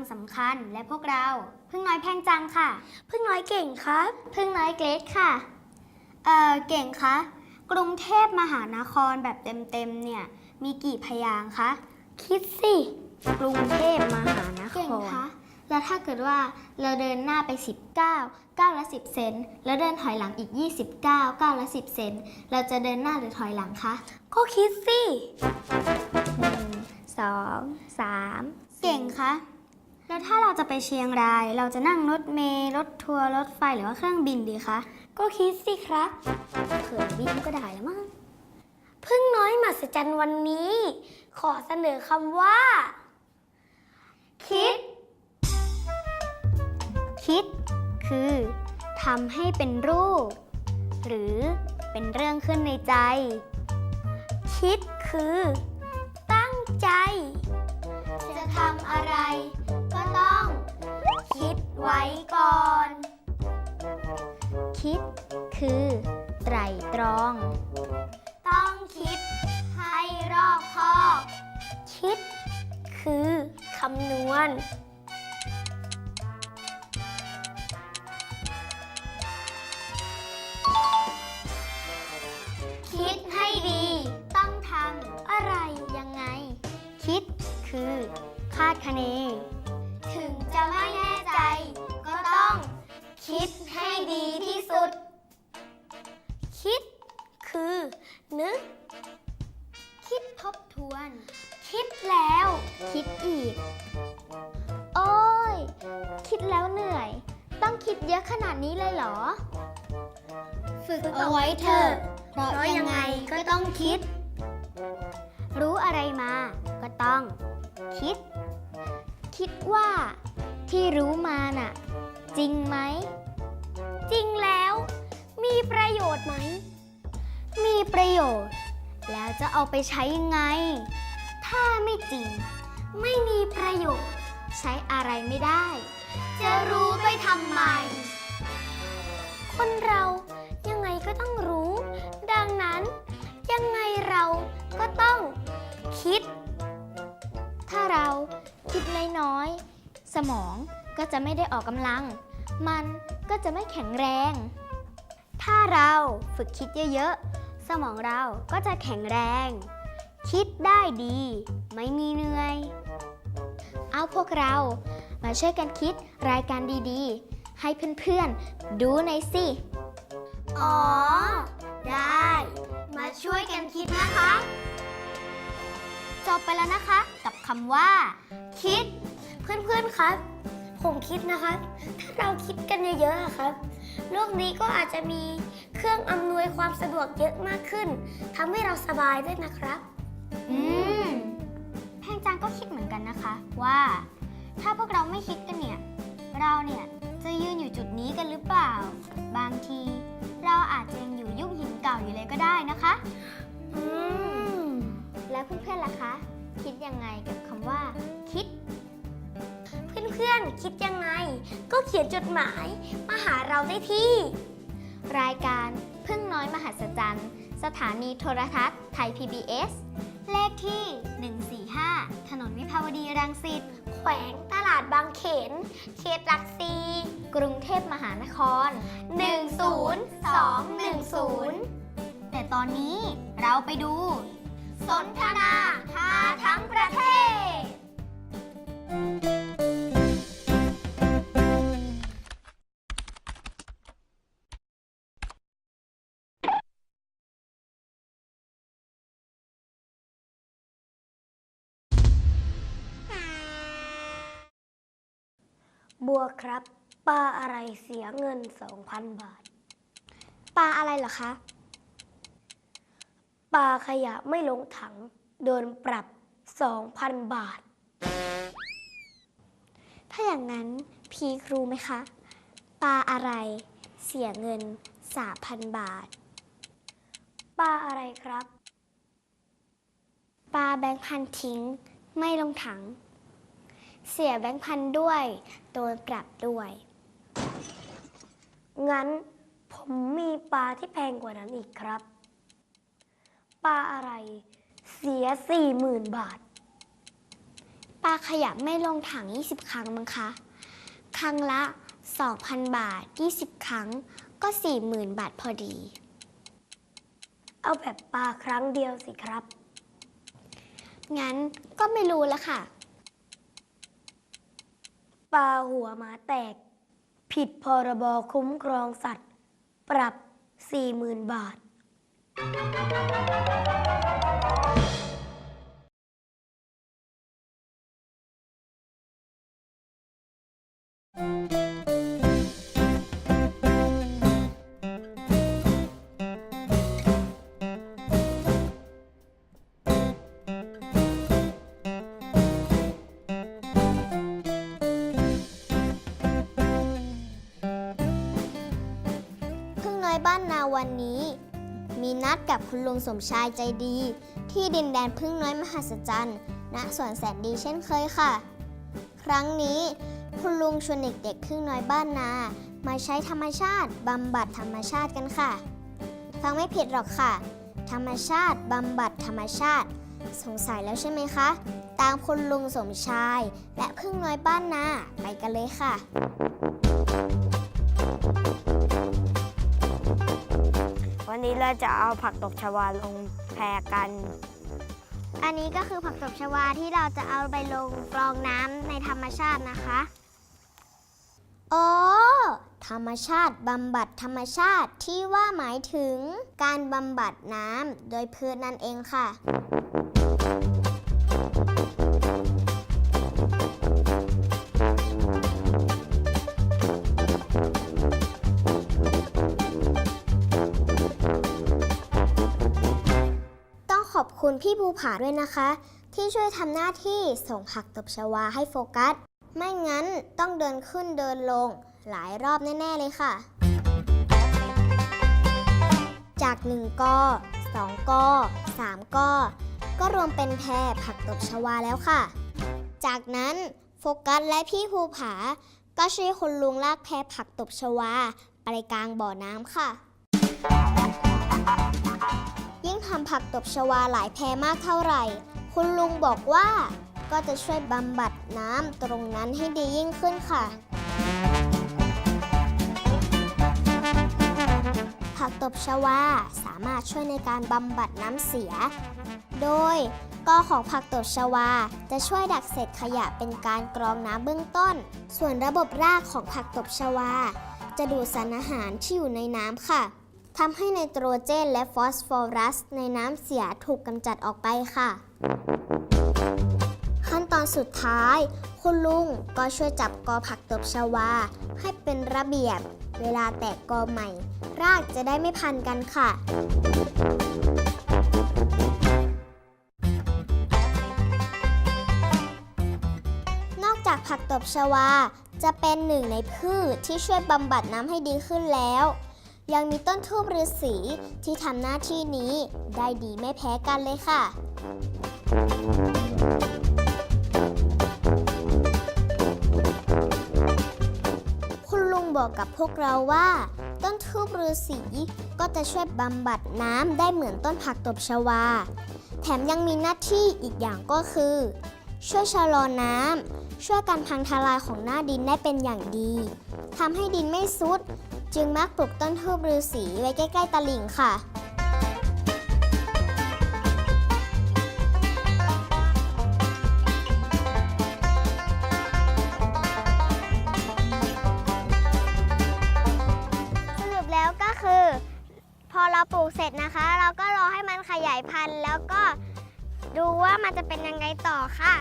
ำสำคัญและพวกเรา พึ่งน้อยแพงจังค่ะ พึ่งน้อยเก่งครับ พึ่งน้อยเกรดค่ะ เอ่อ เก่งคะ กรุงเทพมหานครแบบเต็มๆเนี่ย มีกี่พยางค์คะ คิดสิ กรุงเทพมหานคร เก่งคะ แล้วถ้าเกิดว่าเราเดินหน้าไป 19 9ละ10 เซน แล้วเดินถอยหลังอีก 29 9ละ10 เซน เราจะเดินหน้าหรือถอยหลังคะ ก็คิดสิหนึ่งสองสาม เก่งคะ แล้วถ้าเราจะไปเชียงราย เราจะนั่งรถเมล์รถทัวร์รถไฟหรือว่าเครื่องบินดีคะ ก็คิดสิครับเครื่อบินก็ได้แล้วมั้งพึ่งน้อยมหัศจรรย์วันนี้ ขอเสนอคำว่า คิด คิด คือทำให้เป็นรูป หรือเป็นเรื่องขึ้นในใจ คิดคือ ตั้งใจ จะทำอะไร ไว้ก่อน คิดคือ ไตรตรอง ต้องคิดให้รอบคอบ คิดคือคำนวณ คิดให้ดี ต้องทำอะไรยังไง คิดคือ คาดคะเน คิดให้ดีที่สุด คิดคือ นึก คิดทบทวน คิดแล้ว คิดอีก โอ้ย คิดแล้วเหนื่อย ต้องคิดเยอะขนาดนี้เลยเหรอ ฝึกเอาไว้เถอะเพราะยังไงก็ต้องคิด รู้อะไรมาก็ต้อง คิด คิดว่าที่รู้มาน่ะ จริงไหม มีประโยชน์ไหม มีประโยชน์ แล้วจะเอาไปใช้ยังไง ถ้าไม่จริง ไม่มีประโยชน์ ใช้อะไรไม่ได้ จะรู้ไปทำไม คนเรายังไงก็ต้องรู้ ดังนั้น ยังไงเราก็ต้องคิด ถ้าเราคิดน้อยๆสมองก็จะไม่ได้ออกกำลัง มันก็จะไม่แข็งแรง ถ้าเราฝึกคิดเยอะๆ สมองเราก็จะแข็งแรง คิดได้ดี ไม่มีเหนื่อย เอาพวกเรามาช่วยกันคิดรายการดีๆ ให้เพื่อนๆ ดูหน่อยสิ อ๋อ ได้ มาช่วยกันคิดนะคะ จบไปแล้วนะคะ กับคำว่า คิด เพื่อนๆครับ ผมคิดนะครับ ถ้าเราคิดกันเยอะๆอะครับ โลกนี้ก็อาจจะมีเครื่องอำนวยความสะดวกเยอะมากขึ้นทำให้เราสบายด้วยนะครับ อืมแพงจังก็คิดเหมือนกันนะคะ ว่า ถ้าพวกเราไม่คิดกันเนี่ย เราเนี่ยจะยืนอยู่จุดนี้กันหรือเปล่า บางที เราอาจจะยังอยู่ยุคหินเก่าอยู่เลยก็ได้นะคะ อืม แล้วเพื่อนๆล่ะคะ คิดยังไงกับคำว่า คิด เพื่อนๆ คิดยังไง ก็เขียนจดหมายมาหาเราได้ที่ รายการพึ่งน้อยมหัศจรรย์ สถานีโทรทัศน์ไทย PBS เลขที่ 145 ถนนวิภาวดีรังสิต แขวงตลาดบางเขน เขตหลักสี่กรุงเทพมหานคร 10210 แต่ตอนนี้เราไปดู สนทนาหาทั้งประเทศ บัวครับปลาอะไรเสียเงิน2,000บาท ปลาอะไรเหรอคะ ปลาขยะไม่ลงถัง โดนปรับ2,000บาท ถ้าอย่างนั้นพีครู้ไหมคะ ปลาอะไรเสียเงิน3,000บาท ปลาอะไรครับ ปลาแบงค์พันทิ้ง ไม่ลงถัง เสียแบงค์พันด้วย โดนปรับด้วย งั้นผมมีปลาที่แพงกว่านั้นอีกครับ ปลาอะไร เสีย40,000บาท ปลาขยับไม่ลงถัง 20 ครั้งมั้งคะ ครั้งละ 2,000 บาท 20 ครั้งก็ 40,000 บาทพอดี เอาแบบปลาครั้งเดียวสิครับ งั้นก็ไม่รู้แล้วค่ะ ปลาหัวหมาแตก ผิดพรบคุ้มครองสัตว์ ปรับ 40,000 บาท วันนี้ มีนัดกับคุณลุงสมชายใจดี ที่ดินแดนพึ่งน้อยมหัศจรรย์ณสวนแสนดีเช่นเคยค่ะ ครั้งนี้คุณลุงชวนเด็กๆพึ่งน้อยบ้านนา มาใช้ธรรมชาติบำบัดธรรมชาติกันค่ะ ฟังไม่ผิดหรอกค่ะ ธรรมชาติบำบัดธรรมชาติ สงสัยแล้วใช่ไหมคะ ตามคุณลุงสมชาย และพึ่งน้อยบ้านนาไปกันเลยค่ะ วันนี้เราจะเอาผักตบชวาลงแพกัน อันนี้ก็คือผักตบชวาที่เราจะเอาไปลงกรองน้ำในธรรมชาตินะคะอ๋อธรรมชาติบำบัดธรรมชาติที่ว่าหมายถึงการบำบัดน้ำโดยพืชนั่นเองค่ะ ขอบคุณพี่ภูผาด้วยนะคะ ที่ช่วยทำหน้าที่ส่งผักตบชวาให้โฟกัส ไม่งั้นต้องเดินขึ้นเดินลง หลายรอบแน่ ๆ เลยค่ะ จาก 1กอ2กอ3กอก็รวมเป็นแพรผักตบชวาแล้วค่ะ จากนั้นโฟกัสและพี่ภูผา ก็ช่วยคุณลุงลากแพรผักตบชวา ไปกลางบ่อน้ำค่ะ ทำผักตบชวาหลายแพรมากเท่าไหร่ คุณลุงบอกว่าก็จะช่วยบำบัดน้ำตรงนั้นให้ดียิ่งขึ้นค่ะ ผักตบชวาสามารถช่วยในการบำบัดน้ำเสีย โดยกอของผักตบชวา จะช่วยดักเศษขยะเป็นการกรองน้ำเบื้องต้น ส่วนระบบรากของผักตบชวา จะดูดสารอาหารที่อยู่ในน้ำค่ะ ทำให้ไนโตรเจนและฟอสฟอรัส ในน้ำเสียถูกกำจัดออกไปค่ะ ขั้นตอนสุดท้าย คุณลุงก็ช่วยจับกอผักตบชวา ให้เป็นระเบียบ เวลาแตกกอใหม่ รากจะได้ไม่พันกันค่ะนอกจากผักตบชวาจะเป็นหนึ่งในพืชที่ช่วยบำบัดน้ำให้ดีขึ้นแล้ว ยังมีต้นทูบฤาษีที่ทำหน้าที่นี้ได้ดีไม่แพ้กันเลยค่ะ คุณลุงบอกกับพวกเราว่า ต้นทูบฤาษีก็จะช่วยบำบัดน้ำได้เหมือนต้นผักตบชวา แถมยังมีหน้าที่อีกอย่างก็คือ ช่วยชะลอน้ำช่วยการพังทลายของหน้าดินได้เป็นอย่างดีทำให้ดินไม่ซุด จึงมักปลูกต้นทูบฤาษีไว้ใกล้ ๆ ตลิ่งค่ะ สรุปแล้วก็คือ พอเราปลูกเสร็จนะคะ เราก็รอให้มันขยายพันธุ์ แล้วก็ดูว่ามันจะเป็นยังไงต่อค่ะ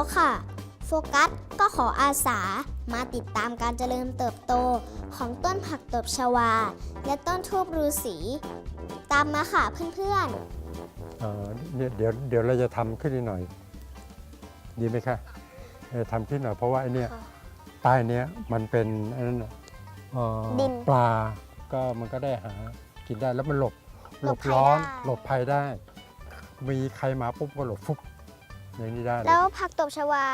แล้วค่ะ โฟกัสก็ขออาสามาติดตามการเจริญเติบโตของต้นผักตบชวา และต้นทูบฤาษีตามมาค่ะเพื่อนๆเอ่อเนี่ยเดี๋ยวเดี๋ยวเราจะทำขึ้นอีกหน่อย ดีไหมคะเออทำขึ้นหน่อยเพราะว่าไอเนี่ยค่ะ ใต้เนี้ยมันเป็นอันนั้นน่ะเอ่อดินปลาก็มันก็ได้หากินได้แล้วมันหลบหหลลบบภัยร้อนได้ หลบภัยได้ มีใครมาปุ๊บก็หลบฟุบ อย่างนี้ได้เลยแล้วผักตบชวา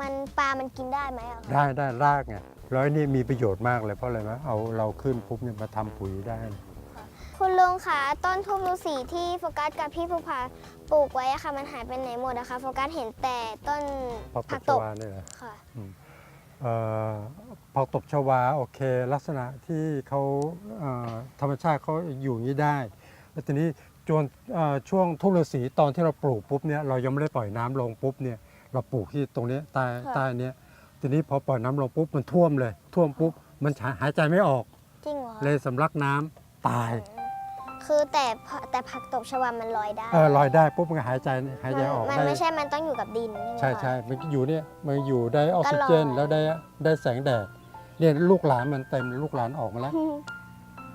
มันปลา มันกินได้ไหมอะคะได้ได้รากไงแล้วไอ้นี่มีประโยชน์มากเลยเพราะอะไรไหมเอาเราขึ้นปุ๊บเนี่ยมาทำปุ๋ยได้ คุณลุงคะต้นทูบฤาษีที่โฟกัสกับพี่ภูผาปลูกไว้อะค่ะ มันหายไปไหนหมดอะคะโฟกัสเห็นแต่ต้นพอผัตกบตชบวาเนี่ยนะค่ะ เอ่อพอตบชวาโอเค ลักษณะที่เขาเอ่อธรรมชาติเขาอยู่อย่างนี้ได้แล้วทีนี้ จวนเอ่อช่วงทุ่งฤาษีตอนที่เราปลูกปุ๊บเนี่ยเรายังไม่ได้ปล่อยน้ำลงปุ๊บเนี่ยเราปลูกที่ตรงเนี้ยใต้ค่ะใต้เนี้ยทีนี้พอปล่อยน้ำลงปุ๊บมันท่วมเลย ท่วมปุ๊บมันหายใจไม่ออกจริงเหรอเลยสำลักน้ำตาย คือแต่พแต่ผักตบชวามันลอยได้เออลอยได้ปุ๊บมันก็หายใจหายใจออกมันได้ไม่ใช่มันต้องอยู่กับดินใช่ไหมคะใช่มันอยู่เนี่ยมันอยู่ได้ออกซิเจนก็ลอยแล้วได้ได้แสงแดดเนี่ยลูกหลานมันเต็มลูกหลานออกมาแล้ว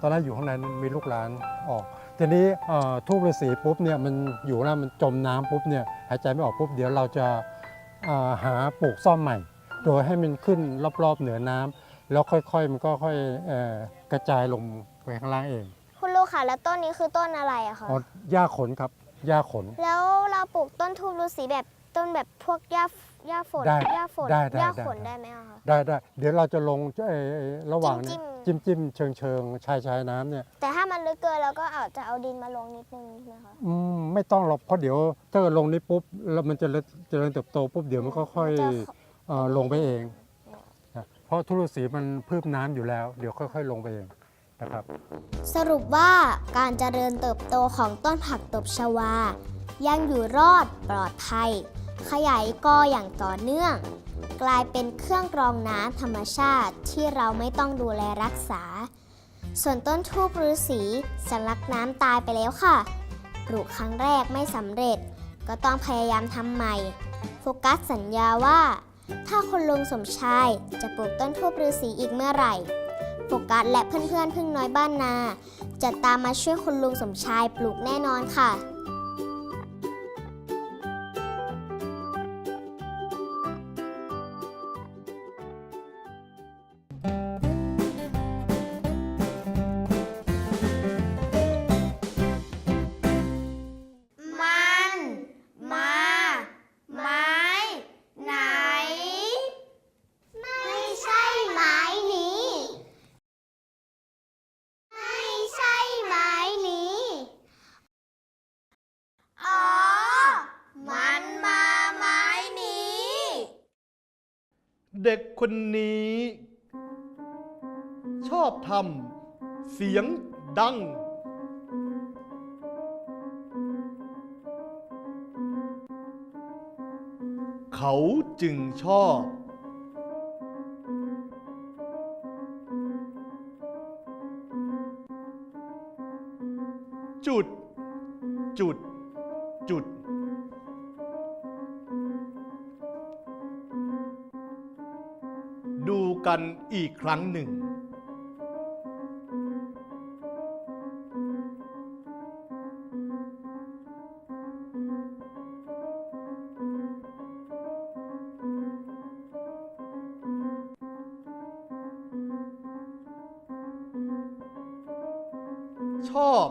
ตอนแรกอยู่ข้างในนั้นมีลูกหลานออก ทีนี้เอ่อทูบฤาษีปุ๊บเนี่ยมันอยู่แล้วมันจมน้ำปุ๊บเนี่ยหายใจไม่ออกปุ๊บเดี๋ยวเราจะเอ่อหาปลูกซ่อมใหม่ โดยให้มันขึ้นรอบๆเหนือน้ำแล้วค่อยๆมันก็ค่อยเอ่อกระจายลงไปข้างล่างเอง คุณลูกค่ะแล้วต้นนี้คือต้นอะไรอะคะอ๋อหญ้าขนครับหญ้าขน แล้วเราปลูกต้นทูบฤาษีแบบต้นแบบพวกหญ้า หญ้าฝนได้หญ้าฝนได้ได้หญ้าได้ขนได้ไหมอะคะ ได้ได้เดี๋ยวเราจะลงเอ่อระหว่างจิ้จิ้มมจิ้มเชิงเชิงชายชายน้ำเนี่ยแต่ถ้ามันลึกเกินเราก็อาจจะเอาดินมาลงนิดนึงใช่ไหมคะอืมไม่ต้องหรอกเพราะเดี๋ยวถ้าเกิดลงนี้ปุ๊บแล้วมันจะเจริญเติบโตปุ๊บเดี๋ยวมันก็ค่อยจะเอ่อลงไปเองนะเพราะทุรุษีมันพืบน้ำอยู่แล้ว เดี๋ยวค่อย ๆ ลงไปเองนะครับ สรุปว่าการเจริญเติบโตของต้นผักตบชวา ยังอยู่รอดปลอดภัย ขยายกออย่างต่อเนื่อง กลายเป็นเครื่องกรองน้ำธรรมชาติที่เราไม่ต้องดูแลรักษา ส่วนต้นทูบฤาษีสลักน้ำตายไปแล้วค่ะปลูกครั้งแรกไม่สำเร็จ ก็ต้องพยายามทำใหม่ โฟกัสสัญญาว่า ถ้าคุณลุงสมชายจะปลูกต้นทูบฤาษีอีกเมื่อไหร่ โฟกัสและเพื่อนๆพึ่งน้อยบ้านนา จะตามมาช่วยคุณลุงสมชายปลูกแน่นอนค่ะ เด็กคนนี้ ชอบทำเสียงดัง เขาจึงชอบ ครั้งหนึ่ง ชอบ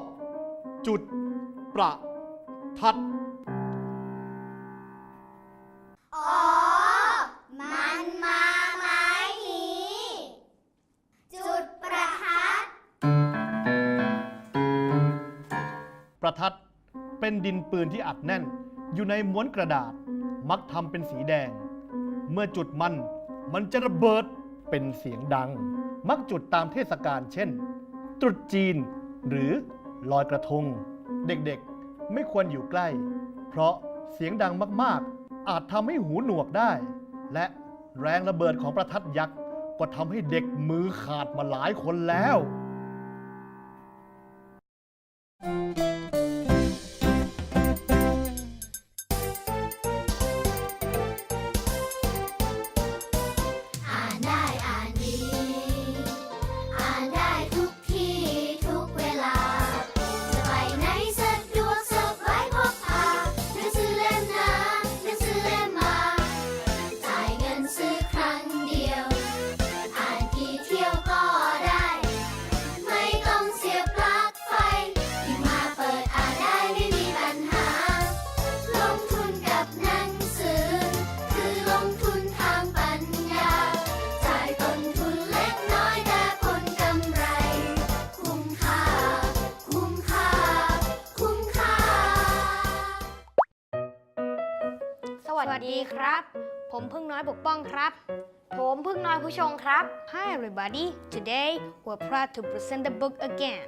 จุดประทัด ปืนที่อัดแน่น อยู่ในม้วนกระดาษ มักทำเป็นสีแดง เมื่อจุดมันมันจะระเบิดเป็นเสียงดัง มักจุดตามเทศกาลเช่น ตรุษจีนหรือลอยกระทง เด็กๆไม่ควรอยู่ใกล้ เพราะเสียงดังมากๆ อาจทำให้หูหนวกได้ และแรงระเบิดของประทัดยักษ์ก็ทำให้เด็กมือขาดมาหลายคนแล้วอ่ ผมพึ่งน้อยปกป้องครับ ผมพึ่งน้อยผู้ชงครับ Hi everybody today we're proud to present the book again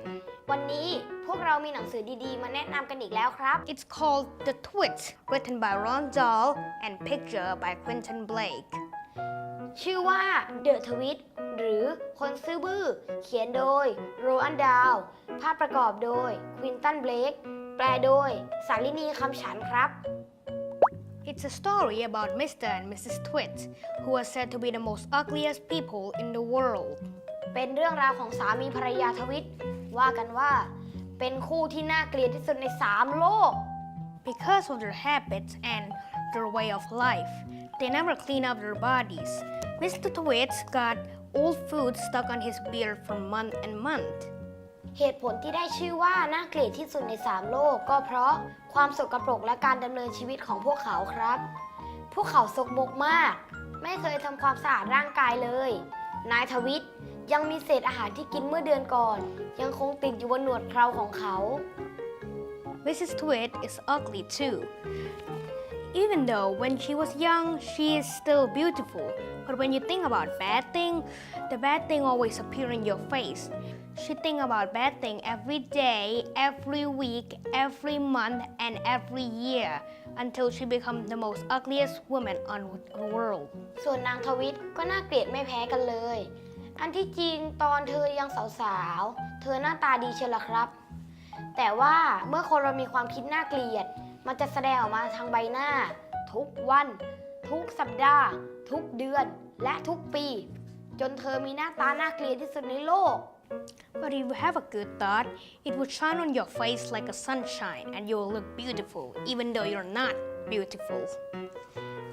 วันนี้พวกเรามีหนังสือดีๆ มาแนะนำกันอีกแล้วครับ It's called The Twit written by Ron Dahl and picture by Quentin Blake ชื่อว่า The Twit หรือคนซื่อบื้อ เขียนโดยโรอันดาวภาพประกอบโดยควินตันเบลกแปลโดยสาลินีคำฉันครับ It's a story about Mr. and Mrs. Twit who are said to be the most ugliest people in the world เป็นเรื่องราวของสามีภรรยาทวิต ว่ากันว่า เป็นคู่ที่น่าเกลียดที่สุดใน 3 โลก Because of their habits and their way of life, they never clean up their bodies. Mr. Twit got old food stuck on his beard for month and month. เหตุผลที่ได้ชื่อว่าน่าเกลียดที่สุดใน 3 โลก ก็เพราะความสกปรกและการดำเนินชีวิตของพวกเขาครับ พวกเขาสกมกมาก ไม่เคยทำความสะอาดร่างกายเลย นายทวิตยังมีเศษอาหารที่กินเมื่อเดือนก่อน ยังคงติดอยู่บนหนวดเคราของเขา Mrs. Twit is ugly too. Even though when she was young, she is still beautiful. But when you think about bad thing, the bad thing always appear in your face. She think about bad thing every day, every week, every month, and every year until she become the most ugliest woman on the world. ส่วนนางทวิตก็น่าเกลียดไม่แพ้กันเลย อันที่จริงตอนเธอยังสาวๆ เธอหน้าตาดีเชียวล่ะครับ แต่ว่าเมื่อคนเรามีความคิดน่าเกลียด มันจะแสดงออกมาทางใบหน้า ทุกวัน ทุกสัปดาห์ ทุกเดือน และทุกปี จนเธอมีหน้าตาน่าเกลียดที่สุดในโลก But if you have a good thought, it will shine on your face like a sunshine and you will look beautiful even though you're not beautiful.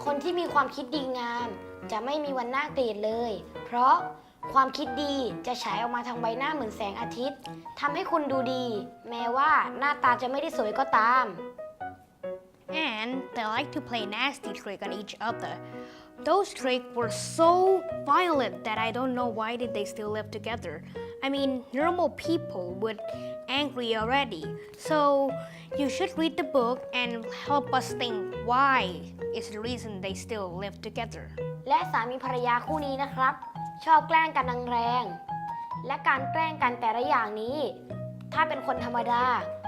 คนที่มีความคิดดีงาม จะไม่มีวันน่าเกลียดเลย เพราะความคิดดีจะฉายออกมาทางใบหน้าเหมือนแสงอาทิตย์ทำให้คุณดูดี แม้ว่าหน้าตาจะไม่ได้สวยก็ตาม and they like to play nasty trick on each other. Those tricks were so violent that I don't know why did they still live together. I mean, normal people would angry already. So you should read the book and help us think why is the reason they still live together. และสามีภรรยาคู่นี้นะครับ ชอบแกล้งกันแรงๆและการแกล้งกันแต่ละอย่างนี้ ถ้าเป็นคนธรรมดา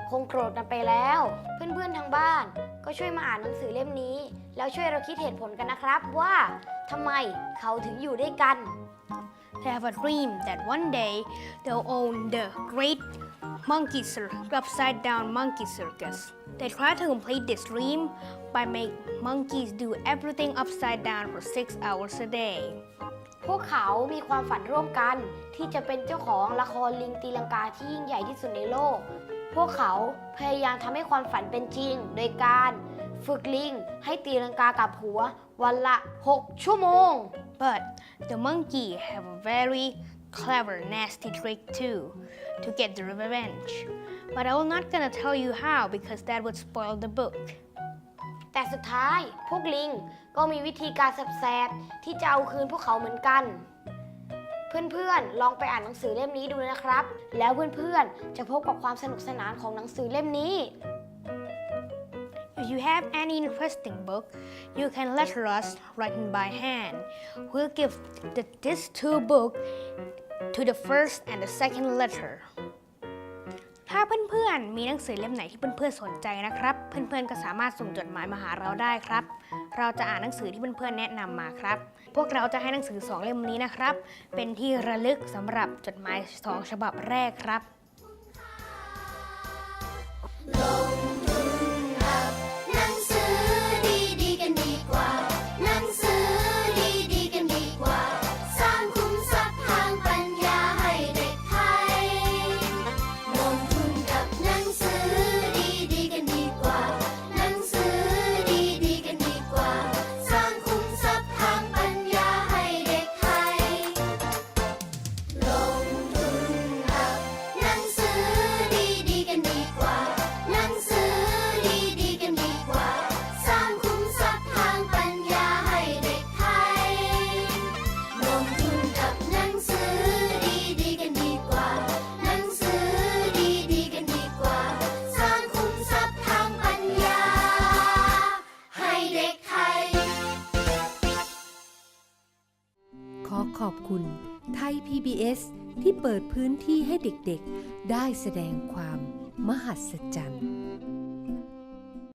คงโกรธกันไปแล้ว เพื่อนๆทางบ้าน ก็ช่วยมาอ่านหนังสือเล่มนี้ แล้วช่วยเราคิดเหตุผลกันนะครับว่าทำไมเขาถึงอยู่ด้วยกัน They have a dream that one day they'll own the great monkey circus, upside down monkey circus. They try to complete this dream by make monkeys do everything upside down for six hours a day. พวกเขามีความฝันร่วมกันที่จะเป็นเจ้าของละครลิงตีลังกาที่ยิ่งใหญ่ที่สุดในโลก พวกเขาพยายามทำให้ความฝันเป็นจริง โดยการฝึกลิงให้ตีลังกากับหัววันละ 6 ชั่วโมง But the monkey have a very clever, nasty trick too to get the revenge. But I'm not gonna tell you how because that would spoil the book. แต่สุดท้ายพวกลิงก็มีวิธีการแสบๆที่จะเอาคืนพวกเขาเหมือนกัน เพื่อนๆ ลองไปอ่านหนังสือเล่มนี้ดูนะครับ แล้วเพื่อนๆ จะพบกับความสนุกสนานของหนังสือเล่มนี้ If you have any interesting book, you can let us written by hand. We'll give the, this two book to the first and the second letter. ถ้าเพื่อนๆ มีหนังสือเล่มไหนที่เพื่อนๆ สนใจนะครับ เพื่อนๆ ก็สามารถส่งจดหมายมาหาเราได้ครับ เราจะอ่านหนังสือที่เพื่อนๆ แนะนำมาครับ พวกเราจะให้หนังสือสองเล่มนี้นะครับ เป็นที่ระลึกสำหรับจดหมายสองฉบับแรกครับ ปิดพื้นที่ให้เด็กๆ ได้แสดงความมหัศจรรย์